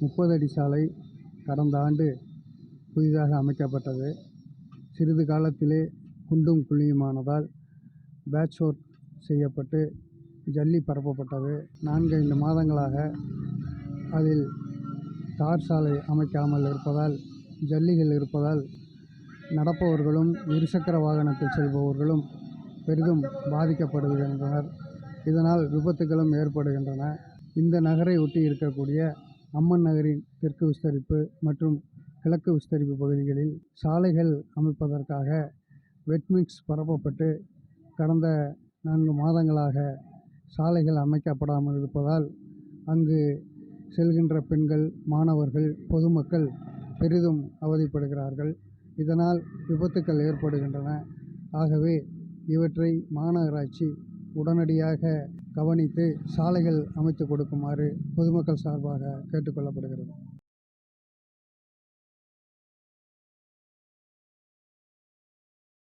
முப்பது அடி சாலை கடந்த ஆண்டு புதிதாக அமைக்கப்பட்டது. சிறிது காலத்திலே குண்டும் குழியுமானதால் பேட்ச் ஒர்க் செய்யப்பட்டு ஜல்லி பரப்பப்பட்டது. நான்கைந்து மாதங்களாக அதில் தார் சாலை அமைக்காமல் இருப்பதால் ஜல்லிகள் இருப்பதால் நடப்பவர்களும் இருசக்கர வாகனத்தில் செல்பவர்களும் பெரிதும் பாதிக்கப்படுகின்றனர். இதனால் விபத்துகளும் ஏற்படுகின்றன. இந்த நகரை ஒட்டி இருக்கக்கூடிய அம்மன் நகரின் தெற்கு விஸ்தரிப்பு மற்றும் கிழக்கு விஸ்தரிப்பு பகுதிகளில் சாலைகள் அமைப்பதற்காக வெட்மிக்ஸ் பரப்பப்பட்டு கடந்த நான்கு மாதங்களாக சாலைகள் அமைக்கப்படாமல் இருப்பதால் அங்கு செல்கின்ற பெண்கள் மாணவர்கள் பொதுமக்கள் பெரிதும் அவதிப்படுகிறார்கள். இதனால் விபத்துக்கள் ஏற்படுகின்றன. ஆகவே இவற்றை மாநகராட்சி உடனடியாக கவனித்து சாலைகள் அமைத்து கொடுக்குமாறு பொதுமக்கள் சார்பாக கேட்டுக்கொள்ளப்படுகிறது